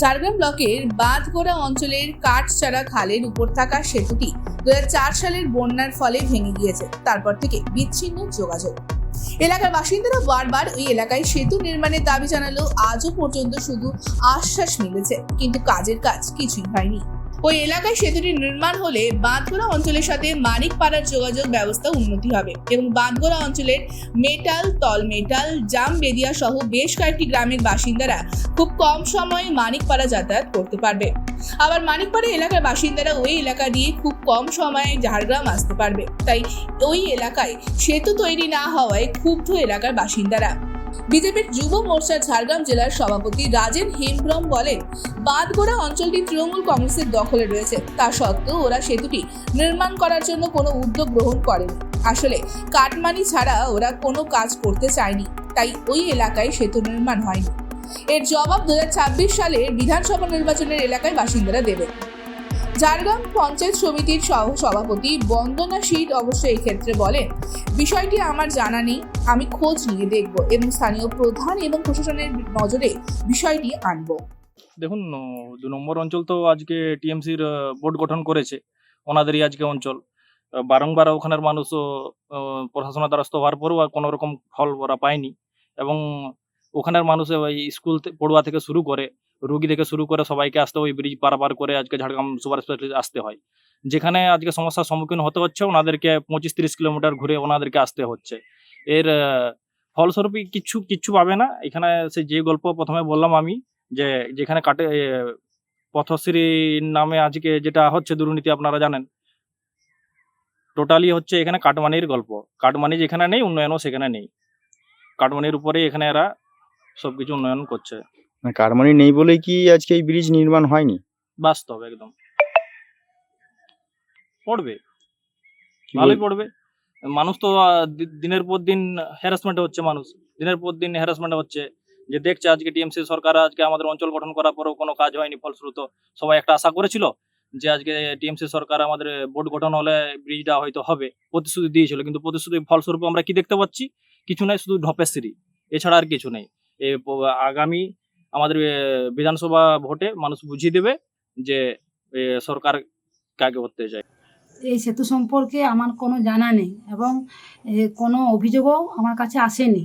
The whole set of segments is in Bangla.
ঝাড়গ্রাম ব্লকের বাঁধগোড়া অঞ্চলের কাঠচারা খালের উপর থাকা সেতুটি দুই হাজার চার সালের বন্যার ফলে ভেঙে গিয়েছে। তারপর থেকে বিচ্ছিন্ন যোগাযোগ। এলাকার বাসিন্দারা বারবার ওই এলাকায় সেতু নির্মাণের দাবি জানালেও আজও পর্যন্ত শুধু আশ্বাস মিলেছে, কিন্তু কাজের কাজ কিছুই হয়নি। ওই এলাকায় সেতুটি নির্মাণ হলে বাঁধগোড়া অঞ্চলের সাথে মানিকপাড়ার যোগাযোগ ব্যবস্থা উন্নতি হবে এবং বাঁধগোড়া অঞ্চলের মেটাল, তল মেটাল, জাম বেদিয়া সহ বেশ কয়েকটি গ্রামের বাসিন্দারা খুব কম সময়ে মানিকপাড়া যাতায়াত করতে পারবে। আবার মানিকপাড়া এলাকার বাসিন্দারা ওই এলাকা দিয়ে খুব কম সময়ে ঝাড়গ্রাম আসতে পারবে। তাই ওই এলাকায় সেতু তৈরি না হওয়ায় ক্ষুব্ধ এলাকার বাসিন্দারা। বিজেপির যুব মোর্চার ঝাড়গ্রাম জেলার সভাপতি রাজেন হেমব্রম বলেন বাঁধগোড়া অঞ্চলটি তৃণমূল কংগ্রেসের দখলে রয়েছে। তা সত্ত্বেও ওরা সেতুটি নির্মাণ করার জন্য কোনো উদ্যোগ গ্রহণ করেনি। আসলে কাটমানি ছাড়া ওরা কোনো কাজ করতে চায়নি, তাই ওই এলাকায় সেতু নির্মাণ হয়নি। এর জবাব দু সালের বিধানসভা নির্বাচনের এলাকায় বাসিন্দারা দেবেন। ঝাড়গ্রাম পঞ্চায়েত সমিতির সহ সভাপতি বন্দনা শীত অবশ্য এই ক্ষেত্রে বলেন বিষয়টি আমার জানা নেই আমি খোঁজ নিয়ে দেখব এবং স্থানীয় প্রধান এবং প্রশাসনের নজরে বিষয়টি আনব। দেখুন দু নম্বর অঞ্চল তো আজকে টিএমসির বোর্ড গঠন করেছে ওনাদেরই আজকে অঞ্চল। বারংবার ওখানের মানুষও আহ, প্রশাসনের দ্বারস্থ হওয়ার পরেও আর কোনো রকম ফল ওরা পায়নি এবং ওখানের মানুষ স্কুল পড়ুয়া থেকে শুরু করে রুগী থেকে শুরু করে সবাইকে আসতে ওই ব্রিজ পারাপার করে আজকে ঝাড়গ্রাম সুপার স্পেশালিটি আসতে হয়। যেখানে আজকে সমস্যার সম্মুখীন হতে হচ্ছে, ওনাদেরকে পঁচিশ তিরিশ কিলোমিটার ঘুরে ওনাদেরকে আসতে হচ্ছে। এর ফলস্বরূপ কিছু কিচ্ছু পাবে না। এখানে সে যে গল্প প্রথমে বললাম আমি, যে যেখানে কাটে পথশ্রী নামে আজকে যেটা হচ্ছে দুর্নীতি, আপনারা জানেন। টোটালি হচ্ছে এখানে কাটমানির গল্প। কাটমানি যেখানে নেই, উন্নয়নও সেখানে নেই। কাটমানির উপরে এখানে এরা সবকিছু উন্নয়ন করছে। কারমানি নেই বলেই কি আজকে এই ব্রিজ নির্মাণ হয়নি? বাস্তব একদম। পড়বে। ভালোই পড়বে। মানুষ তো দিনের পর দিন হ্যারাসমেন্ট হচ্ছে মানুষ। দিনের পর দিন হ্যারাসমেন্ট হচ্ছে। যে দেখছে আজকে টিএমসি সরকার আজকে আমাদের অঞ্চল গঠন করার পরেও কোনো কাজ হয়নি ফলশ্রুত। সবাই একটা আশা করেছিল যে আজকে টিএমসি সরকার আমাদের বোর্ড গঠন হলে ব্রিজটা হয়তো হবে। প্রতিশ্রুতি দিয়েছিল কিন্তু প্রতিশ্রুতি ফলস্বরূপ আমরা কি দেখতে পাচ্ছি? কিছু নাই শুধু ঢপের সিঁড়ি। এছাড়া আর কিছু নেই। এ আগামী আমাদের বিধানসভা ভোটে মানুষ বুঝিয়ে দেবে যে সরকার কাকে করতে চায় এই সেতু সম্পর্কে আমার কোনো জানা নেই এবং কোনো অভিযোগও আমার কাছে আসেনি।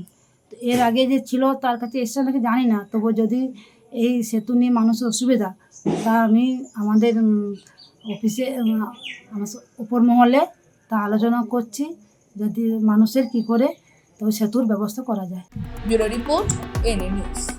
তো এর আগে যে ছিল তার কাছে এসছে নাকি জানি না তবু যদি এই সেতু নিয়ে মানুষের অসুবিধা তা আমি আমাদের অফিসে আমার উপর মহলে তা আলোচনা করছি যদি মানুষের কি করে তো সেতুর ব্যবস্থা করা যায়। Bureau report NA news.